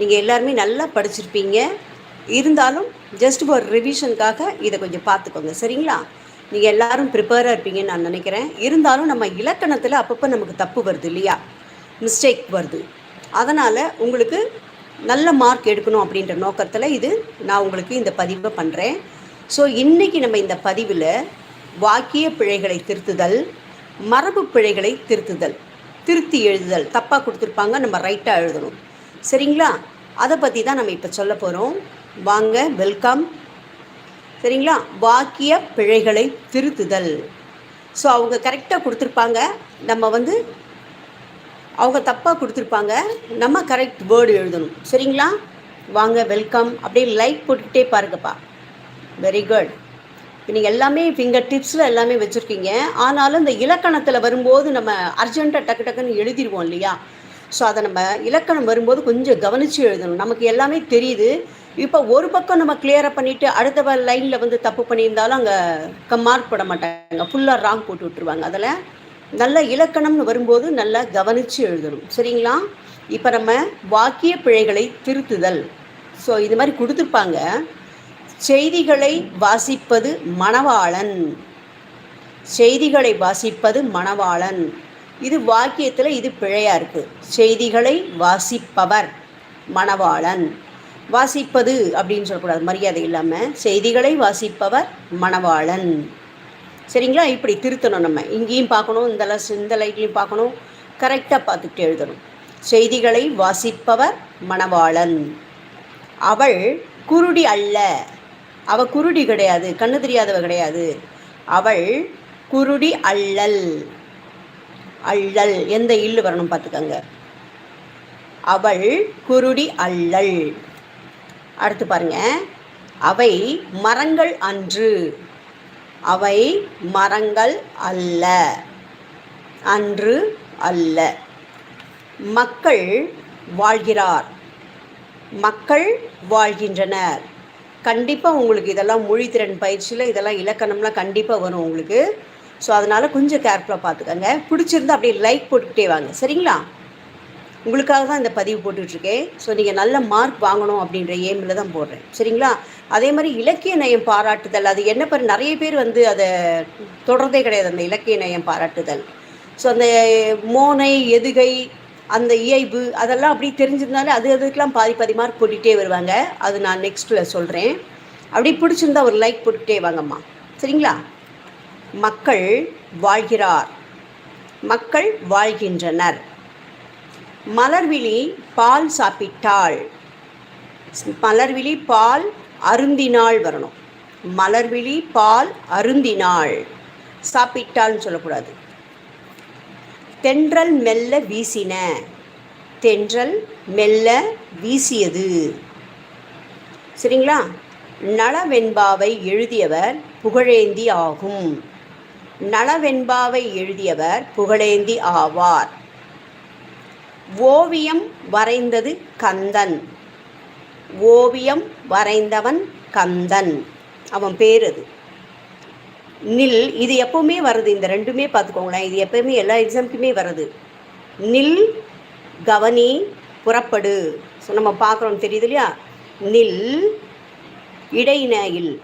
நீங்கள் எல்லாருமே நல்லா படிச்சிருப்பீங்க. இருந்தாலும் ஜஸ்ட் ஒரு ரிவிஷனுக்காக இதை கொஞ்சம் பார்த்துக்கோங்க. சரிங்களா? நீங்கள் எல்லாரும் ப்ரிப்பேராக இருப்பீங்கன்னு நான் நினைக்கிறேன். இருந்தாலும் நம்ம இலக்கணத்தில் அப்பப்போ நமக்கு தப்பு வருது இல்லையா? மிஸ்டேக் வருது. அதனால் உங்களுக்கு நல்ல மார்க் எடுக்கணும் அப்படின்ற நோக்கத்தில் இது நான் உங்களுக்கு இந்த பதிவை பண்ணுறேன் ஸோ இன்றைக்கி நம்ம இந்த பதிவில் வாக்கிய பிழைகளை திருத்துதல் மரபு பிழைகளை திருத்துதல் திருத்தி எழுதுதல். தப்பாக கொடுத்துருப்பாங்க நம்ம ரைட்டாக எழுதணும். சரிங்களா? அதை பற்றி தான் நம்ம இப்போ சொல்ல போகிறோம் வாங்க வெல்கம். சரிங்களா? வாக்கிய பிழைகளை திருத்துதல். ஸோ அவங்க கரெக்டாக கொடுத்துருப்பாங்க. நம்ம வந்து அவங்க தப்பாக கொடுத்துருப்பாங்க. நம்ம கரெக்ட் வேர்டு எழுதணும். சரிங்களா? வாங்க வெல்கம். அப்படியே லைக் போட்டுக்கிட்டே பாருங்கப்பா. வெரி குட் இப்போ நீங்கள் எல்லாமே ஃபிங்கர் டிப்ஸில் எல்லாமே வச்சுருக்கீங்க. ஆனாலும் இந்த இலக்கணத்தில் வரும்போது நம்ம அர்ஜென்ட்டாக டக்கு டக்குன்னு எழுதிடுவோம் இல்லையா? ஸோ அதை நம்ம இலக்கணம் வரும்போது கொஞ்சம் கவனித்து எழுதணும். நமக்கு எல்லாமே தெரியுது. இப்போ ஒரு பக்கம் நம்ம கிளியராக பண்ணிவிட்டு அடுத்த லைனில் வந்து தப்பு பண்ணியிருந்தாலும் அங்கே மார்க் போட மாட்டாங்க. ஃபுல்லாக ராங் போட்டு விட்டுருவாங்க. அதில் நல்ல இலக்கணம்னு வரும்போது நல்லா கவனித்து எழுதணும். சரிங்களா? இப்போ நம்ம வாக்கிய பிழைகளை திருத்துதல். ஸோ இது மாதிரி கொடுத்துருப்பாங்க. செய்திகளை வாசிப்பது மணவாளன். செய்திகளை வாசிப்பது மணவாளன். இது வாக்கியத்தில் இது பிழையாக இருக்குது செய்திகளை வாசிப்பவர் மணவாளன். வாசிப்பது அப்படின்னு சொல்லக்கூடாது மரியாதை இல்லாமல் செய்திகளை வாசிப்பவர் மணவாளன். சரிங்களா? இப்படி திருத்தணும் நம்ம. இங்கேயும் பார்க்கணும் இந்த லஸ் இந்த லைட்லையும் பார்க்கணும். கரெக்டாக பார்த்துக்கிட்டு எழுதணும். செய்திகளை வாசிப்பவர் மணவாளன். அவள் குருடி அல்ல. அவ குருடி கிடையாது கண்ணு தெரியாதவ கிடையாது. அவள் குருடி அல்லல். அள்ளல். எந்த இல்லு வரணும் பார்த்துக்கங்க. அவள் குருடி அள்ளல் அடுத்து பாருங்க. அவை மரங்கள் அன்று. அவை மரங்கள் அல்ல. அன்று அல்ல. மக்கள் வாழ்கிறார். மக்கள் வாழ்கின்றனர். கண்டிப்பாக உங்களுக்கு இதெல்லாம் மொழித்திறன் பயிற்சியில் இதெல்லாம் இலக்கணம்லாம் கண்டிப்பாக வரும் உங்களுக்கு. ஸோ அதனால் கொஞ்சம் கேர்ஃபுல்லாக பார்த்துக்கோங்க. பிடிச்சிருந்தா அப்படியே லைக் போட்டுக்கிட்டே வாங்க. சரிங்களா? உங்களுக்காக தான் இந்த பதிவு போட்டுட்ருக்கேன் ஸோ நீங்கள் நல்ல மார்க் வாங்கணும் அப்படின்ற ஏமில் தான் போடுறேன். சரிங்களா? அதே மாதிரி இலக்கிய நயம் பாராட்டுதல். அது என்ன பண்ண நிறைய பேர் வந்து அதை தொடர்றதே கிடையாது. அந்த இலக்கிய நயம் பாராட்டுதல். ஸோ அந்த மோனை எதுகை அந்த இயைபு அதெல்லாம் அப்படி தெரிஞ்சிருந்தாலே அது அதுக்கெலாம் பாதி பாதி மார்க் போட்டுகிட்டே வருவாங்க. அது நான் நெக்ஸ்ட்டில் சொல்கிறேன் அப்படி பிடிச்சிருந்தா ஒரு லைக் போட்டுக்கிட்டே வாங்கம்மா. சரிங்களா? மக்கள் வாழ்கிறார். மக்கள் வாழ்கின்றனர். மலர்விழி பால் சாப்பிட்டாள். மலர்விழி பால் அருந்தினாள் வரணும். மலர்விழி பால் அருந்தினாள். சாப்பிட்டாள்னு சொல்லக்கூடாது. தென்றல் மெல்ல வீசின. தென்றல் மெல்ல வீசியது. சரிங்களா? நளவெண்பாவை எழுதியவர் புகழேந்தி ஆகும். நளவெண்பாவை எழுதியவர் புகழேந்தி ஆவார். ஓவியம் வரைந்தது கந்தன். ஓவியம் வரைந்தவன் கந்தன். அவன் பேர் அது. நில் இது எப்பவுமே வருது. இந்த ரெண்டுமே பார்த்துக்கோங்களேன். இது எப்பவுமே எல்லா எக்ஸாம்க்குமே வருது. நில் கவனி புறப்படு. ஸோ நம்ம பார்க்குறோம். தெரியுது இல்லையா? நில் இடைநயில்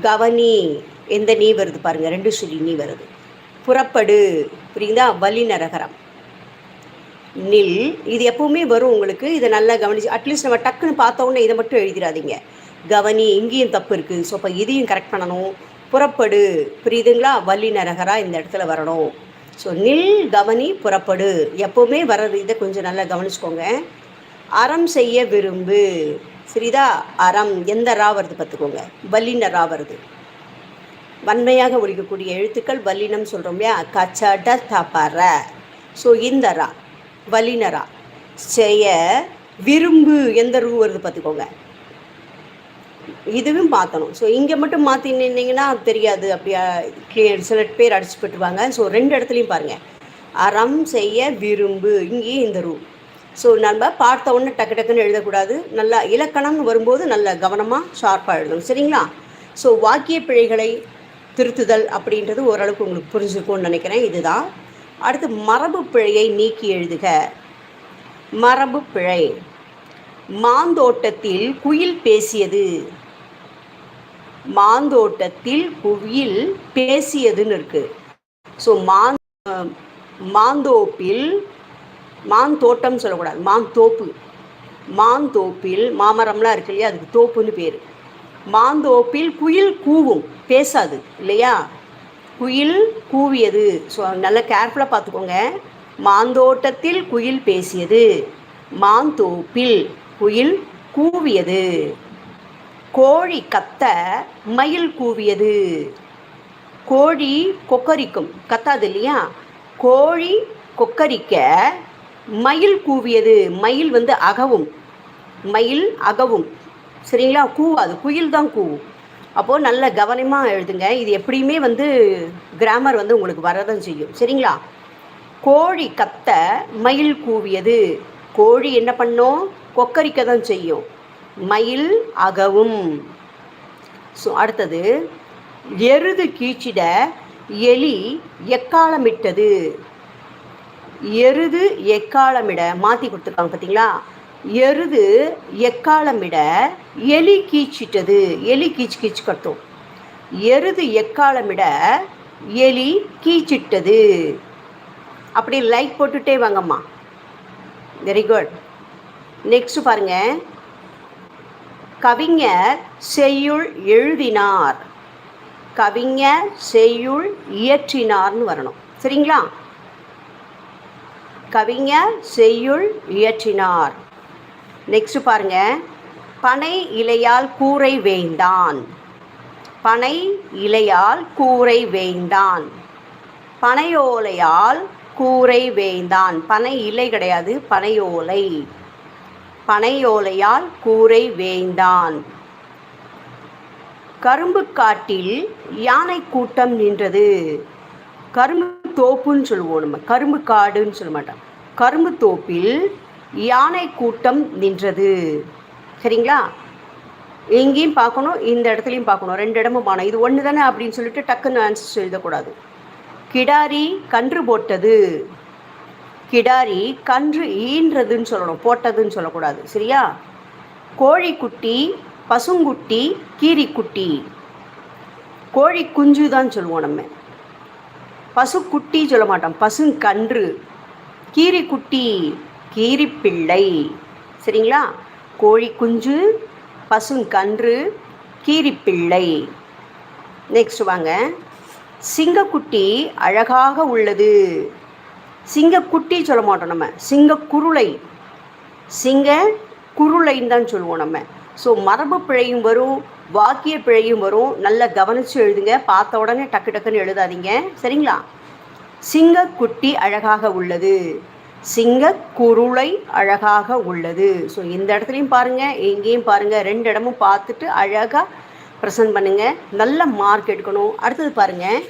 கவனி. எந்த நீ வருது பாருங்கள் ரெண்டு சொல்லி நீ வருது. புறப்படு புரியுதா? வலி நரகரம். நில். இது எப்பவுமே வரும் உங்களுக்கு. இதை நல்லா கவனிச்சு அட்லீஸ்ட் நம்ம டக்குன்னு பார்த்தோன்னே இதை மட்டும் எழுதிடாதீங்க. கவனி இங்கேயும் தப்பு இருக்குது ஸோ அப்போ இதையும் கரெக்ட் பண்ணணும். புறப்படு புரியுதுங்களா? வள்ளி இந்த இடத்துல வரணும். ஸோ நில் கவனி புறப்படு. எப்போவுமே வர்றது இதை கொஞ்சம் நல்லா கவனிச்சுக்கோங்க. அறம் செய்ய விரும்பு. சரிதா? அறம். எந்த ரா வருது பார்த்துக்கோங்க. வல்லின ரா வருது. வன்மையாக ஒழிக்கக்கூடிய எழுத்துக்கள் வல்லினம் சொல்கிறோம் இல்லையா? கச்சட தபர. ஸோ இந்த ரா வல்லினரா. செய்ய விரும்பு எந்த ரூ வருது பார்த்துக்கோங்க. இதுவும் மாற்றணும் ஸோ இங்கே மட்டும் மாற்றி நின்னீங்கன்னா தெரியாது. அப்படியா சில பேர் அடிச்சு போட்டுருவாங்க ஸோ ரெண்டு இடத்துலையும் பாருங்கள் அறம் செய்ய விரும்பு இங்கேயும் இந்த ரூ. ஸோ நம்ம பார்த்த உடனே டக்கு டக்குன்னு எழுதக்கூடாது. நல்லா இலக்கணம்னு வரும்போது நல்ல கவனமாக ஷார்ப்பாக எழுதணும். சரிங்களா? ஸோ வாக்கிய பிழைகளை திருத்துதல் அப்படின்றது ஓரளவுக்கு உங்களுக்கு புரிஞ்சுக்கும்னு நினைக்கிறேன். இதுதான். அடுத்து மரபு பிழையை நீக்கி எழுதுக. மரபு பிழை. மாந்தோட்டத்தில் குயில் பேசியது. மாந்தோட்டத்தில் குயில் பேசியதுன்னு இருக்கு. ஸோ மாந் மாந்தோப்பில் மாந்தோட்டம் சொல்லக்கூடாது. மாந்தோப்பு. மாந்தோப்பில் மாமரம்லாம் இருக்கு இல்லையா? அதுக்கு தோப்புன்னு பேர். மாந்தோப்பில் குயில் கூவும். பேசாது இல்லையா? குயில் கூவியது. ஸோ நல்லா கேர்ஃபுல்லாக பார்த்துக்கோங்க. மாந்தோட்டத்தில் குயில் பேசியது. மாந்தோப்பில் குயில் கூவியது. கோழி கத்த மயில் கூவியது. கோழி கொக்கரிக்கும். கத்தாது இல்லையா? கோழி கொக்கரிக்க மயில் கூவியது. மயில் வந்து அகவும். மயில் அகவும். சரிங்களா? கூவாது குயில் தான் கூவும் அப்போது நல்ல கவனமாக எழுதுங்க. இது எப்படியுமே வந்து கிராமர் வந்து உங்களுக்கு வரதான் செய்யும். சரிங்களா? கோழி கத்த மயில் கூவியது. கோழி என்ன பண்ணும் கொக்கரிக்க தான் செய்யும். மயில் அகவும். ஸோ அடுத்தது எருது கீச்சிட எலி எக்காலமிட்டது? எருது எக்காலமிட மாற்றி கொடுத்துருக்காங்க பார்த்தீங்களா எருது எக்காலமிட எலி கீச்சிட்டது. எலி கீச்சு கீச்சு கட்டும். எருது எக்காலமிட எலி கீச்சிட்டது. அப்படி லைக் போட்டுட்டே வாங்கம்மா. வெரி குட் நெக்ஸ்ட் பாருங்க. கவிஞர் செய்யுள் எழுதினார். கவிஞர் செய்யுள் இயற்றினார்னு வரணும். சரிங்களா? கவிஞர் செய்யுள் இயற்றினார். நெக்ஸ்ட் பாருங்க. பனை இலையால் கூரை வேய்ந்தான். பனை இலையால் கூரை வேண்டான் பனையோலையால் கூரை வேந்தான் பனை இலை கிடையாது பனையோலை. பனையோலையால் கூரை வேந்தான் கரும்பு காட்டில் யானை கூட்டம் நின்றது. கரும்பு தோப்புன்னு சொல்லுவோம் நம்ம. கரும்பு காடுன்னு சொல்ல மாட்டோம். கரும்பு தோப்பில் யானை கூட்டம் நின்றது. சரிங்களா? எங்கேயும் பார்க்கணும் இந்த இடத்துலையும் பார்க்கணும். ரெண்டு இடமும் பானம் இது ஒன்று தானே அப்படின்னு சொல்லிட்டு டக்குன்னு ஆன்சர்ஸ் எழுதக்கூடாது. கிடாரி கன்று போட்டது. கிடாரி கன்று ஈன்றதுன்னு சொல்லணும். போட்டதுன்னு சொல்லக்கூடாது. சரியா? கோழிக்குட்டி பசுங்குட்டி கீரிக்குட்டி. கோழி குஞ்சு தான் சொல்லுவோம் நம்ம. பசுக்குட்டி சொல்ல மாட்டோம். பசுங்கன்று. கீரிக்குட்டி. கீரிப்பிள்ளை. சரிங்களா? கோழி குஞ்சு பசுங்கன்று கீரிப்பிள்ளை. நெக்ஸ்ட் வாங்க. சிங்கக்குட்டி அழகாக உள்ளது. சிங்கக்குட்டி சொல்ல மாட்டோம் நம்ம. சிங்கக்குருளை. சிங்க குருளைன்னு தான் சொல்லுவோம் நம்ம. ஸோ மரபு பிழையும் வரும் வாக்கிய பிழையும் வரும். நல்லா கவனித்து எழுதுங்க. பார்த்த உடனே டக்கு டக்குன்னு எழுதாதீங்க. சரிங்களா? சிங்கக்குட்டி அழகாக உள்ளது. சிங்க குருளை அழகாக உள்ளது. ஸோ இந்த இடத்துலையும் பாருங்கள் எங்கேயும் பாருங்கள் ரெண்டு இடமும் பார்த்துட்டு அழகாக ப்ரெசன்ட் பண்ணுங்கள் நல்ல மார்க் எடுக்கணும். அடுத்தது பாருங்கள்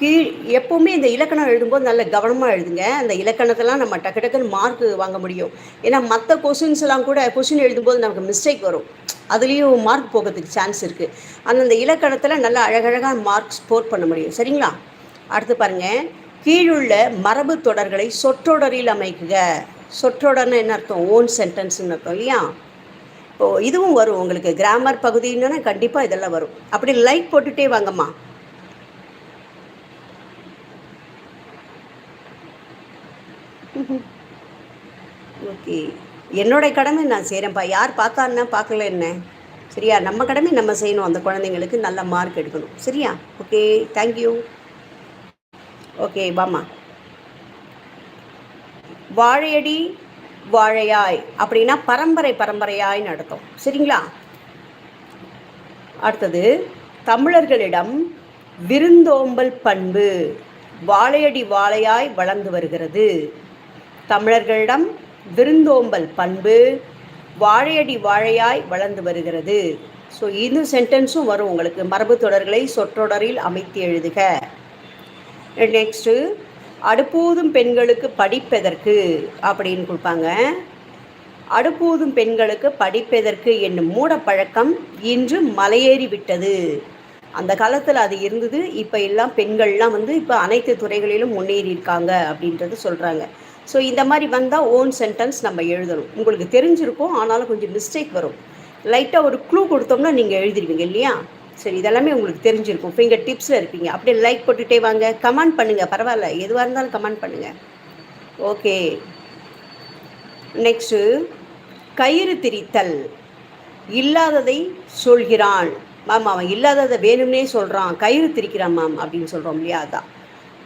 கீழ் எப்போவுமே இந்த இலக்கணம் எழுதும்போது நல்ல கவனமாக எழுதுங்க. அந்த இலக்கணத்தெல்லாம் நம்ம டக்கு டக்குன்னு மார்க் வாங்க முடியும். ஏன்னா மற்ற கொஷின்ஸ் எல்லாம் கூட கொஷின் எழுதும்போது நமக்கு மிஸ்டேக் வரும். அதுலேயும் மார்க் போகிறதுக்கு சான்ஸ் இருக்குது அந்த இலக்கணத்தில் நல்லா அழகழகாக மார்க் ஸ்போர்ட் பண்ண முடியும். சரிங்களா? அடுத்து பாருங்கள் கீழுள்ள மரபு தொடர்களை சொற்றொடரில் அமைக்குக. சொற்றொடர்னு என்ன அர்த்தம்? ஓன் சென்டென்ஸ்னு அர்த்தம் இல்லையா? இப்போது இதுவும் வரும். உங்களுக்கு கிராமர் பகுதின்னு கண்டிப்பாக இதெல்லாம் வரும். அப்படி லைக் போட்டுகிட்டே வாங்கம்மா. ஓகே என்னோட கடமை நான் செய்கிறேன்ப்பா யார் பார்த்தான்னா பார்க்கல என்ன? சரியா? நம்ம கடமை நம்ம செய்யணும். அந்த குழந்தைங்களுக்கு நல்ல மார்க் எடுக்கணும். சரியா? ஓகே தேங்க்யூ ஓகே வாமா வாழையடி வாழையாய் அப்படின்னா பரம்பரை பரம்பரையாய் நடத்தும் சரிங்களா? அடுத்தது தமிழர்களிடம் விருந்தோம்பல் பண்பு வாழையடி வாழையாய் வளர்ந்து வருகிறது. தமிழர்களிடம் விருந்தோம்பல் பண்பு வாழையடி வாழையாய் வளர்ந்து வருகிறது. ஸோ இது சென்டென்ஸும் வரும் உங்களுக்கு. மரபு தொடர்களை சொற்றொடரில் அமைத்து எழுதுக. நெக்ஸ்ட்டு அடுப்பூதும் பெண்களுக்கு படிப்பதற்கு அப்படின்னு கொடுப்பாங்க. அடுப்பூதும் பெண்களுக்கு படிப்பதற்கு என்னும் மூட பழக்கம் இன்று மலையேறி விட்டது. அந்த காலத்தில் அது இருந்தது. இப்போ எல்லாம் பெண்கள்லாம் வந்து இப்போ அனைத்து துறைகளிலும் முன்னேறி இருக்காங்க அப்படின்றது சொல்கிறாங்க ஸோ இந்த மாதிரி வந்தால் ஓன் சென்டென்ஸ் நம்ம எழுதணும். உங்களுக்கு தெரிஞ்சிருக்கும் ஆனாலும் கொஞ்சம் மிஸ்டேக் வரும். லைட்டாக ஒரு க்ளூ கொடுத்தோம்னா நீங்கள் எழுதிடுவீங்க இல்லையா? சரி இதெல்லாமே உங்களுக்கு தெரிஞ்சிருக்கும். ஃபிங்கர் டிப்ஸில் இருப்பீங்க. அப்படியே லைக் போட்டுகிட்டே வாங்க. கமெண்ட் பண்ணுங்கள் பரவாயில்ல. எதுவாக இருந்தாலும் கமெண்ட் பண்ணுங்கள் ஓகே நெக்ஸ்ட்டு கயிறு திரித்தல். இல்லாததை சொல்கிறான் மேம் அவன் இல்லாததை வேணும்னே சொல்கிறான் கயிறு திரிக்கிறான் மேம் அப்படின்னு சொல்கிறோம் இல்லையா? அதான்.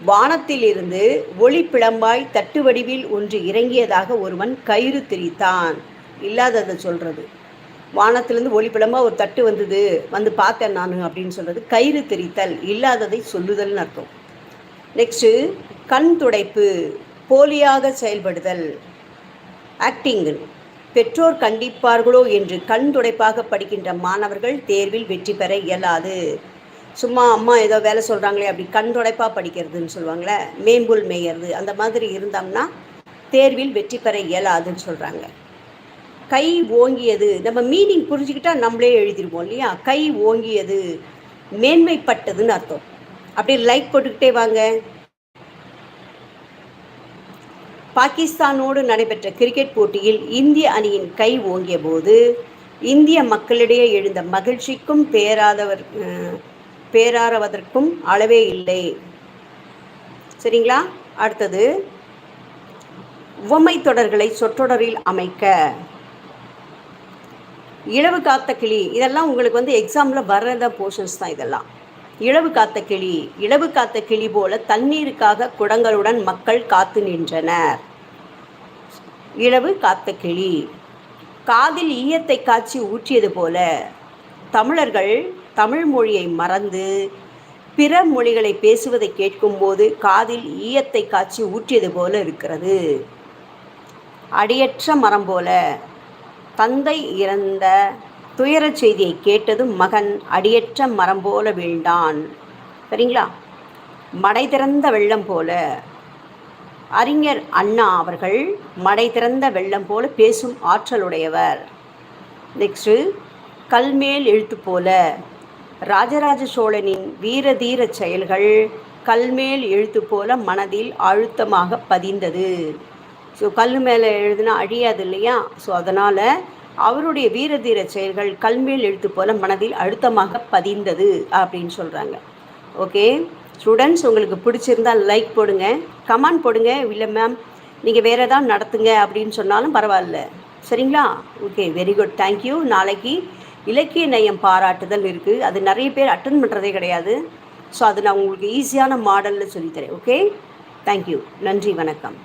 வானத்தில் இருந்து ஒளி பிளம்பாய் தட்டு வடிவில் ஒன்று இறங்கியதாக ஒருவன் கயிறு திரித்தான். இல்லாததை சொல்கிறது வானத்திலேருந்து ஒளிப்பிடமாக ஒரு தட்டு வந்தது. வந்து பார்த்தேன் நான் அப்படின்னு சொல்கிறது கயிறு தெரித்தல் இல்லாததை சொல்லுதல்னு அர்த்தம். நெக்ஸ்ட்டு கண் துடைப்பு போலியாக செயல்படுதல் ஆக்டிங் பெற்றோர் கண்டிப்பார்களோ என்று கண் துடைப்பாக படிக்கின்ற மாணவர்கள் தேர்வில் வெற்றி பெற இயலாது. சும்மா அம்மா ஏதோ வேலை சொல்கிறாங்களே அப்படி கண் துடைப்பாக படிக்கிறதுன்னு சொல்லுவாங்களே மேம்புல் மேயறது அந்த மாதிரி இருந்தோம்னா தேர்வில் வெற்றி பெற இயலாதுன்னு சொல்கிறாங்க கை ஓங்கியது. நம்ம மீனிங் புரிஞ்சுக்கிட்டா நம்மளே எழுதிருவோம் இல்லையா? கை ஓங்கியது மேன்மைப்பட்டதுன்னு அர்த்தம். அப்படியே லைக் போட்டுக்கிட்டே வாங்க. பாகிஸ்தானோடு நடைபெற்ற கிரிக்கெட் போட்டியில் இந்திய அணியின் கை ஓங்கிய போது இந்திய மக்களிடையே எழுந்த மகிழ்ச்சிக்கும் பேராதவர் பேராறுவதற்கும் அளவே இல்லை. சரிங்களா? அடுத்தது உவமை தொடர்களை சொற்றொடரில் அமைக்க. இழவு காத்த கிளி இதெல்லாம் உங்களுக்கு வந்து எக்ஸாமில் வர்றத போர்ஷன்ஸ் தான் இதெல்லாம். இழவு காத்த கிளி இழவு காத்த கிளி போல தண்ணீருக்காக குடங்களுடன் மக்கள் காத்து நின்றனர். இழவு காத்த கிளி காதில் ஈயத்தை காய்ச்சி ஊற்றியது போல தமிழர்கள் தமிழ் மொழியை மறந்து பிற மொழிகளை பேசுவதை கேட்கும்போது காதில் ஈயத்தை காய்ச்சி ஊற்றியது போல இருக்கிறது. அடியற்ற மரம் போல தந்தை இறந்த துயரச் செய்தியை கேட்டதும் மகன் அடியற்ற மரம் போல வீழ்ந்தான். சரிங்களா? மடை திறந்த வெள்ளம் போல. அறிஞர் அண்ணா அவர்கள் மடை திறந்த வெள்ளம் போல பேசும் ஆற்றலுடையவர். நெக்ஸ்ட்டு கல்மேல் எழுத்து போல. ராஜராஜ சோழனின் வீரதீர செயல்கள் கல்மேல் எழுத்து போல மனதில் அழுத்தமாக பதிந்தது. ஸோ கல் மேலே எழுதுனா அழியாது இல்லையா? ஸோ அதனால் அவருடைய வீரதீர செயல்கள் கல்மேல் எழுத்து போல மனதில் அழுத்தமாக பதிந்தது அப்படின்னு சொல்கிறாங்க ஓகே ஸ்டூடெண்ட்ஸ் உங்களுக்கு பிடிச்சிருந்தால் லைக் போடுங்க. கமெண்ட் போடுங்க. இல்லை மேம் நீங்கள் வேறு ஏதாவது நடத்துங்க அப்படின்னு சொன்னாலும் பரவாயில்ல. சரிங்களா? ஓகே வெரி குட் தேங்க்யூ நாளைக்கு இலக்கிய நயம் பாராட்டுதல் இருக்குது அது நிறைய பேர் அட்டன் பண்ணுறதே கிடையாது. ஸோ அது நான் உங்களுக்கு ஈஸியான மாடலில் சொல்லித்தரேன். ஓகே தேங்க்யூ நன்றி வணக்கம்.